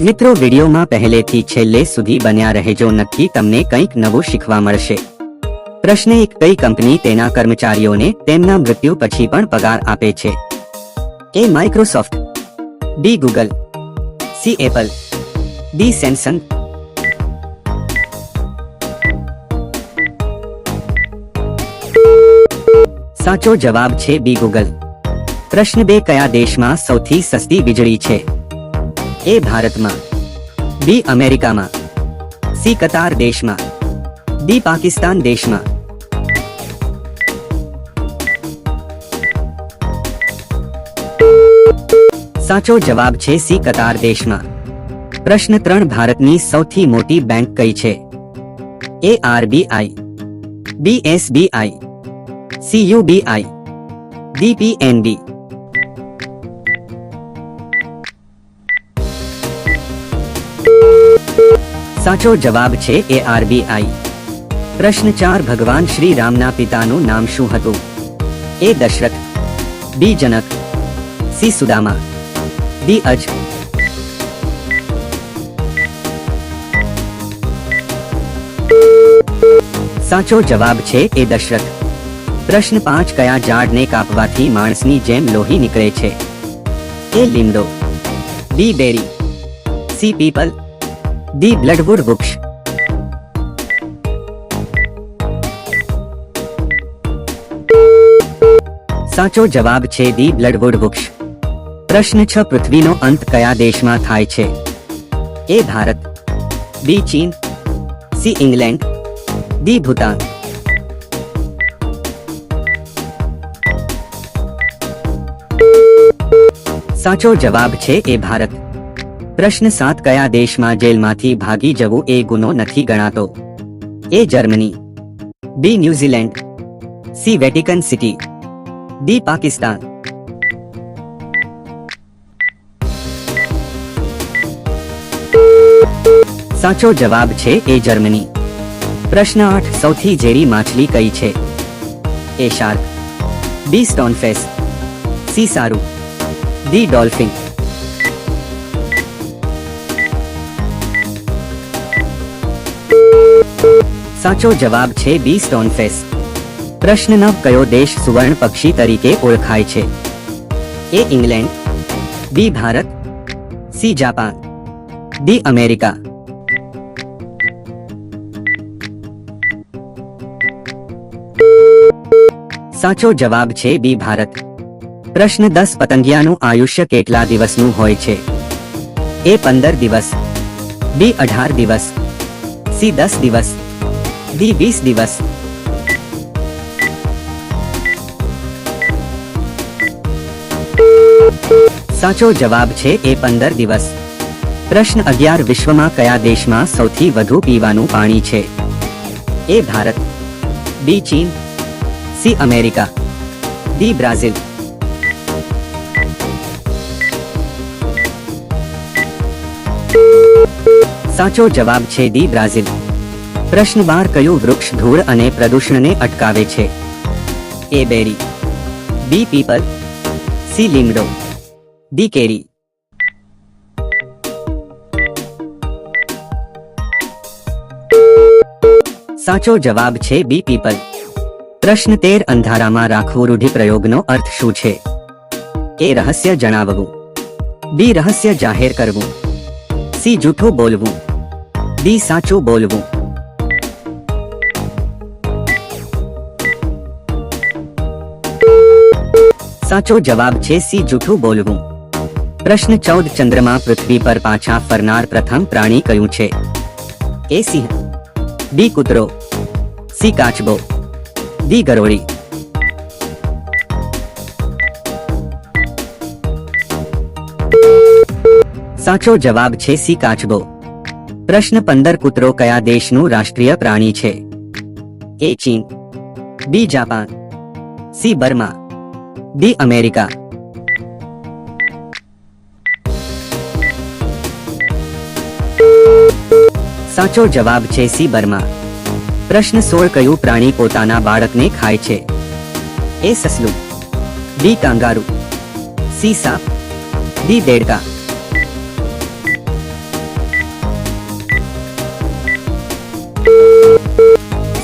મિત્રો, વિડીયોમાં પહેલેથી છેલ્લે સુધી બન્યા રહેજો. નક્કી તમને કંઈક નવું શીખવા મળશે. પ્રશ્ન એક, કઈ કંપની તેના કર્મચારીઓને તેમના મૃત્યુ પછી પણ પગાર આપે છે? A Microsoft B Google C Apple D Samsung સાચો જવાબ છે બી ગૂગલ પ્રશ્ન બે, કયા દેશમાં સૌથી સસ્તી વીજળી છે? એ ભારતમાં બી અમેરિકામાં સી કતાર દેશમાં ડી પાકિસ્તાન દેશમાં સાચો જવાબ છે સી કતાર દેશમાં પ્રશ્ન ત્રણ ભારતની સૌથી મોટી બેંક કઈ છે A RBI B SBI C UBI D PNB સાચો જવાબ છે એ આરબીઆઈ પ્રશ્ન ચાર, ભગવાન શ્રી રામના પિતાનું નામ શું હતું? A Dasharath. B Janak. C Sudama. D Aj. સાચો જવાબ છે એ દશરથ. પ્રશ્ન પાંચ, કયા ઝાડને કાપવાથી માણસની જેમ લોહી નીકળે છે? એ લીમડો. બી બેરી. સી પીપલ. ડી બ્લડવુડ વૃક્ષ સાચો જવાબ છે ડી બ્લડવુડ વૃક્ષ પ્રશ્ન છ પૃથ્વીનો અંત કયા દેશમાં થાય છે એ ભારત બી ચીન સી ઇંગ્લેન્ડ ડી ભૂતાન સાચો જવાબ છે એ ભારત પ્રશ્ન સાત, કયા દેશમાં જેલમાંથી ભાગી જવું એ ગુનો નથી ગણાતો? A Germany. B, New Zealand. C, Vatican City. D, Pakistan. સાચો જવાબ છે એ જર્મની. પ્રશ્ન આઠ, સૌથી ઝેરી માછલી કઈ છે? A shark. B, stonefish. C, સારું. D, dolphin. સાચો જવાબ છે બી સ્ટોનફેસ. પ્રશ્ન નવ, કયો દેશ સુવર્ણ પક્ષી તરીકે ઓળખાય છે? A England, B Bharat, C Japan, D America. સાચો જવાબ છે બી ભારત. પ્રશ્ન દસ, પતંગિયાનું આયુષ્ય કેટલા દિવસનું હોય છે? એ પંદર દિવસ, બી અઢાર દિવસ, સી દસ દિવસ ડી વીસ દિવસ સાચો જવાબ છે એ પંદર દિવસ. પ્રશ્ન અગિયાર, વિશ્વમાં કયા દેશમાં સૌથી વધુ પીવાનું પાણી છે? એ ભારત, બી ચીન, સી અમેરિકા, ડી બ્રાઝિલ. સાચો જવાબ છે ડી બ્રાઝિલ. પ્રશ્ન બાર કયું વૃક્ષ ધૂળ અને પ્રદૂષણને અટકાવે છે? એ બેરી બી પીપલ. સી લીમડો. ડી કેરી. સાચો જવાબ છે બી પીપલ. પ્રશ્ન તેર અંધારામાં રાખવું રૂઢિપ્રયોગનો અર્થ શું છે? એ રહસ્ય જણાવવું. બી રહસ્ય જાહેર કરવું. સી જૂઠું બોલવું. ડી સાચું બોલવું. સાચો જવાબ છે સી, જૂઠું બોલવું. પ્રશ્ન ચૌદ, ચંદ્રમાં પૃથ્વી પર પાછા ફરનાર પ્રથમ પ્રાણી કયું છે? એ સિંહ બી, કૂતરો, સી, કાચબો, ડી, ગરોળી. સાચો જવાબ છે સી, કાચબો. પ્રશ્ન પંદર, કૂતરો કયા દેશનું રાષ્ટ્રીય પ્રાણી છે? એ ચીન, B, Japan, C, Burma. D America સાચો જવાબ છે સી બર્મા. પ્રશ્ન સોળ કયું પ્રાણી પોતાના બાળકને ખાય છે? એ સસલું. B kangaroo. સી સાપ. ડી દેડકા.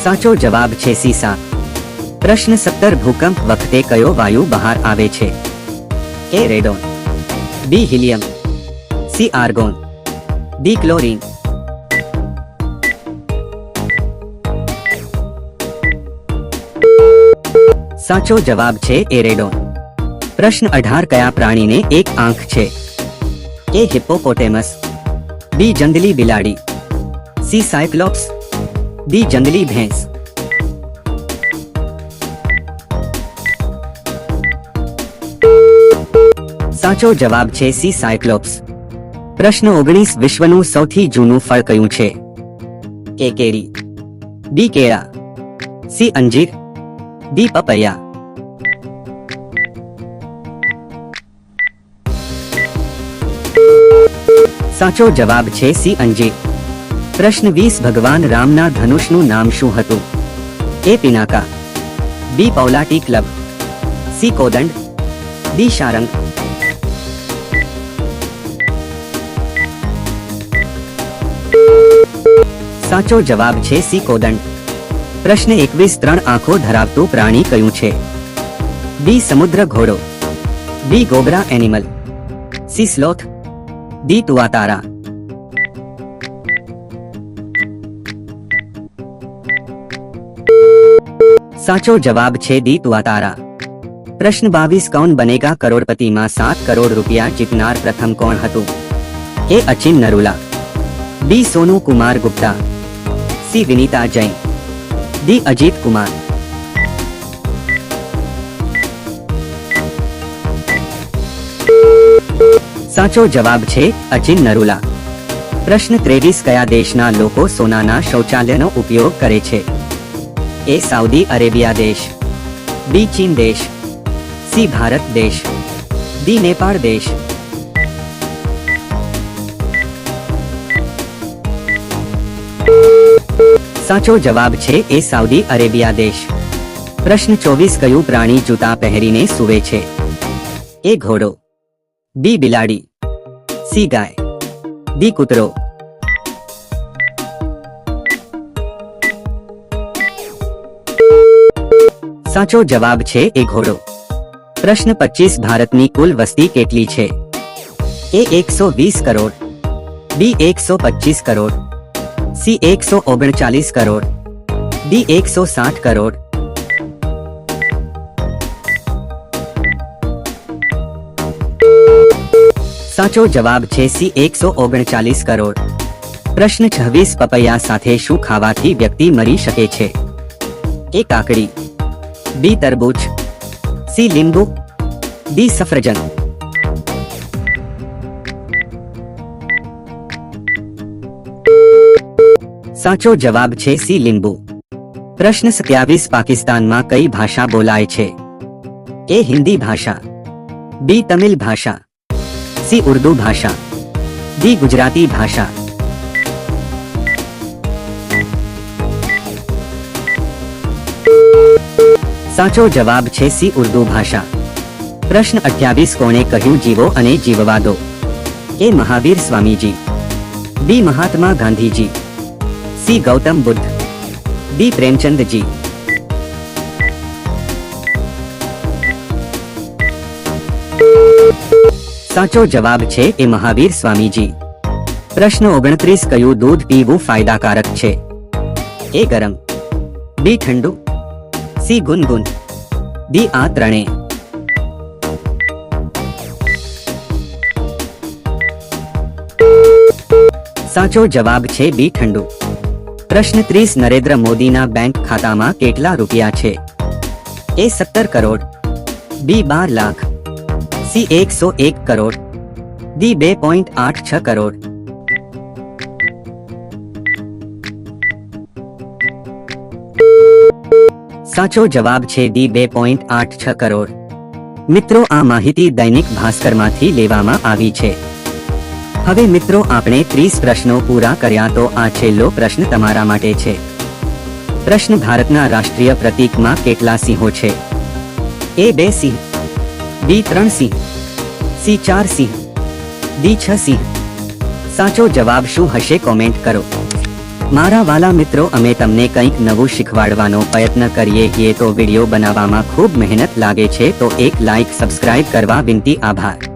સાચો જવાબ છે સી સાપ. પ્રશ્ન સત્તર ભૂકંપ વખતે કયો વાયુ બહાર આવે છે? A radon. B helium. C argon. D chlorine. સાચો જવાબ છે એરેડોન પ્રશ્ન અઢાર કયા પ્રાણીને એક આંખ છે? એ હિપ્પોપોટેમસ બી જંગલી બિલાડી. સી સાયક્લોપ્સ. ડી જંગલી ભેંસ. સાચો જવાબ છે સી સાયક્લોપ્સ. પ્રશ્ન ઓગણીસ વિશ્વનું સૌથી જૂનું ફળ કયું છે? એ કેરી. બી કેળા. સી અંજીર. ડી પપૈયા. સાચો જવાબ છે સી અંજીર. પ્રશ્ન વીસ ભગવાન રામના ધનુષનું નામ શું હતું? એ પિનાકા. બી પૌલાટી ક્લબ સી કોદંડ. ડી શારંગ. સાચો જવાબ છે સી કોદંડ પ્રશ્ન એકવીસ ત્રણ આંખો ધરાવતું પ્રાણી કયું છે? બી સમુદ્ર ઘોડો. B ગોબરા animal C sloth D tuatara સાચો જવાબ છે દી તુઆતારા પ્રશ્ન બાવીસ, કૌન બનેગા કરોડપતિમાં સાત કરોડ રૂપિયા જીતનાર પ્રથમ કોણ હતું? A Achin Narula. B Sonu Kumar Gupta. C Vinita Jain D Ajit Kumar સાચો જવાબ છે અચિન નરુલા પ્રશ્ન ત્રેવીસ કયા દેશના લોકો સોનાના શૌચાલયનો ઉપયોગ કરે છે? એ સાઉદી અરેબિયા દેશ, બી ચીન દેશ, સી ભારત દેશ, ડી નેપાળ દેશ સાચો જવાબ છે એ સાઉદી અરેબિયા દેશ. પ્રશ્ન ચોવીસ, કયું પ્રાણી જૂતા પહેરીને સૂવે છે? એ ઘોડો. બી, બિલાડી. સી, ગાય. ડી, કૂતરો. સાચો જવાબ છે એ ઘોડો. પ્રશ્ન પચીસ, ભારતની કુલ વસ્તી કેટલી છે? એ એકસો વીસ કરોડ. બી, એકસો પચીસ કરોડ. સી એકસો ઓગણચાલીસ કરોડ ડી એકસો સાઠ કરોડ સાચો જવાબ છે સી એકસો ઓગણચાલીસ કરોડ પ્રશ્ન છવ્વીસ પપૈયા સાથે શું ખાવાથી વ્યક્તિ મરી શકે છે એ કાકડી બી તરબૂચ સી લીંબુ ડી સફરજન સાચો જવાબ છે સી લીંબુ. પ્રશ્ન સત્યાવીસ પાકિસ્તાનમાં કઈ ભાષા બોલાય છે? એ હિન્દી ભાષા. બી તમિલ ભાષા. સી ઉર્દુ ભાષા. ડી ગુજરાતી ભાષા. સાચો જવાબ છે સી ઉર્દુ ભાષા. પ્રશ્ન અઠ્યાવીસ કોણે કહ્યું જીવો અને જીવવા દો? A Mahavir Swamiji. B Mahatma Gandhiji. C Gautam Buddha B Premchandji સાચો જવાબ છે એ મહાવીર સ્વામીજી પ્રશ્ન ઓગણત્રીસ કયું દૂધ પીવું ફાયદાકારક છે એ ગરમ બી ઠંડુ સી ગુનગુન બી આ ત્રણે સાચો જવાબ છે બી ઠંડુ પ્રશ્ન ત્રીસ, નરેન્દ્ર મોદીના બેંક ખાતામાં કેટલા રૂપિયા છે? એ સત્તર કરોડ, બી બાર લાખ, સી એકસો એક કરોડ, ડી બે પોઈન્ટ આઠ છ કરોડ. સાચો જવાબ છે ડી બે પોઈન્ટ આઠ છ કરોડ. મિત્રો, આ માહિતી દૈનિક ભાસ્કરમાંથી લેવામાં આવી છે. હવે મિત્રો, આપણે ત્રીસ પ્રશ્નો પૂરા કર્યા તો આ છેલ્લો પ્રશ્ન તમારા માટે છે. પ્રશ્ન ભારતના રાષ્ટ્રીય પ્રતીકમાં કેટલા સિંહો છે? એ બે સિંહ બી ત્રણ સિંહ સી ચાર સિંહ ડી છ સિંહ. સાચો જવાબ શું હશે કોમેન્ટ કરો. મારા વાલા મિત્રો, અમે તમને કંઈક નવું શીખવાડવાનો પ્રયત્ન કરીએ છીએ તો વીડિયો બનાવવામાં ખૂબ મહેનત લાગે છે તો એક લાઈક, સબસ્ક્રાઇબ કરવા વિનંતી, આભાર.